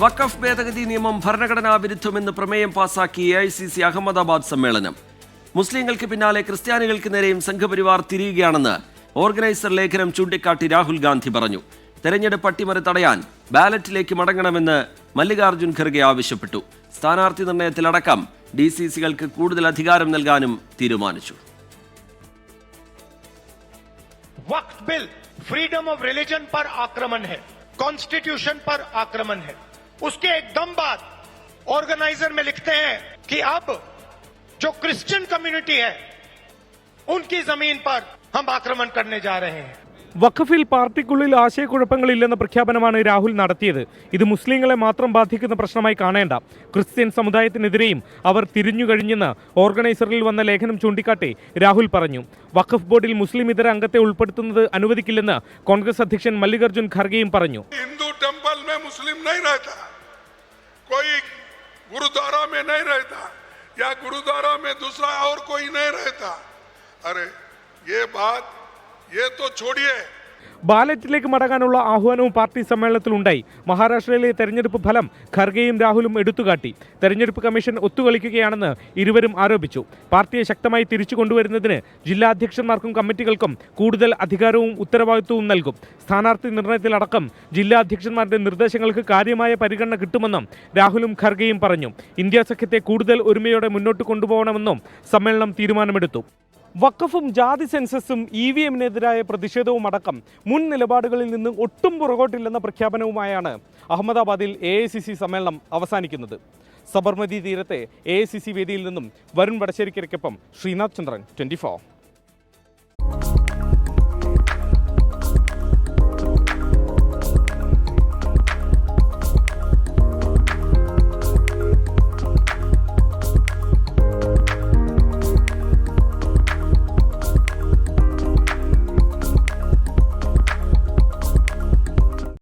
വഖഫ് ഭേദഗതി നിയമം ഭരണഘടനാ വിരുദ്ധമെന്ന് പ്രമേയം പാസാക്കി A I C C Ahmedabad സമ്മേളനം മുസ്ലിങ്ങൾക്ക് പിന്നാലെ ക്രിസ്ത്യാനികൾക്ക് നേരെയും സംഘപരിവാർ തിരിയുകയാണെന്ന് ഓർഗനൈസർ ലേഖനം ചൂണ്ടിക്കാട്ടി രാഹുൽ ഗാന്ധി പറഞ്ഞു തെരഞ്ഞെടുപ്പ് അട്ടിമറി തടയാൻ ബാലറ്റിലേക്ക് മടങ്ങണമെന്ന് മല്ലികാർജ്ജുൻ ഖർഗെ ആവശ്യപ്പെട്ടു സ്ഥാനാർത്ഥി നിർണയത്തിലടക്കം ഡി സി സികൾക്ക് കൂടുതൽ അധികാരം നൽകാനും തീരുമാനിച്ചു वक्त बिल फ्रीडम ऑफ रिलीजन पर आक्रमण है कॉन्स्टिट्यूशन पर आक्रमण है उसके एकदम बाद ऑर्गेनाइजर में लिखते हैं कि अब जो क्रिश्चियन कम्युनिटी है उनकी जमीन पर हम आक्रमण करने जा रहे हैं വഖഫിൽ പാർട്ടിക്കുള്ളിൽ ആശയക്കുഴപ്പങ്ങളില്ലെന്ന പ്രഖ്യാപനമാണ് രാഹുൽ നടത്തിയത് ഇത് മുസ്ലിങ്ങളെ മാത്രം ബാധിക്കുന്ന പ്രശ്നമായി കാണേണ്ട ക്രിസ്ത്യൻ സമുദായത്തിനെതിരെയും അവർ തിരിഞ്ഞു കഴിഞ്ഞെന്ന് ഓർഗനൈസറിൽ വന്ന ലേഖനം ചൂണ്ടിക്കാട്ടി രാഹുൽ പറഞ്ഞു വഖഫ് ബോർഡിൽ മുസ്ലിം ഇതര അംഗത്തെ ഉൾപ്പെടുത്തുന്നത് അനുവദിക്കില്ലെന്ന് കോൺഗ്രസ് അധ്യക്ഷൻ മല്ലികാർജ്ജുൻ ഖർഗെയും പറഞ്ഞു हिंदू टेंपल में मुस्लिम नहीं रहता कोई गुरुद्वारा में नहीं रहता या गुरुद्वारा में दूसरा और कोई नहीं रहता। अरे, ये बात, ये तो छोड़िए। ബാലറ്റിലേക്ക് മടങ്ങാനുള്ള ആഹ്വാനവും പാർട്ടി സമ്മേളനത്തിലുണ്ടായി. മഹാരാഷ്ട്രയിലെ തെരഞ്ഞെടുപ്പ് ഫലം ഖർഗെയും രാഹുലും എടുത്തുകാട്ടി. തെരഞ്ഞെടുപ്പ് കമ്മീഷൻ ഒത്തുകളിക്കുകയാണെന്ന് ഇരുവരും ആരോപിച്ചു. പാർട്ടിയെ ശക്തമായി തിരിച്ചു കൊണ്ടുവരുന്നതിന് ജില്ലാ അധ്യക്ഷന്മാർക്കും കമ്മിറ്റികൾക്കും കൂടുതൽ അധികാരവും ഉത്തരവാദിത്വവും നൽകും. സ്ഥാനാർത്ഥി നിർണയത്തിലടക്കം ജില്ലാ അധ്യക്ഷന്മാരുടെ നിർദ്ദേശങ്ങൾക്ക് കാര്യമായ പരിഗണന കിട്ടുമെന്നും രാഹുലും ഖർഗെയും പറഞ്ഞു. ഇന്ത്യ സഖ്യത്തെ കൂടുതൽ ഒരുമയോടെ മുന്നോട്ട് കൊണ്ടുപോകണമെന്നും സമ്മേളനം തീരുമാനമെടുത്തു. വഖഫും ജാതി സെൻസസും ഇ വി എമ്മിനെതിരായ പ്രതിഷേധവും അടക്കം മുൻ നിലപാടുകളിൽ നിന്ന് ഒട്ടും പുറകോട്ടില്ലെന്ന പ്രഖ്യാപനവുമായാണ് അഹമ്മദാബാദിൽ എ ഐ സി സി സമ്മേളനം അവസാനിക്കുന്നത്. സബർമതി തീരത്തെ എ ഐ സി സി വേദിയിൽ നിന്നും വരുൺ വടശ്ശേരിക്കരയ്ക്കൊപ്പം ശ്രീനാഥ് ചന്ദ്രൻ ട്വന്റി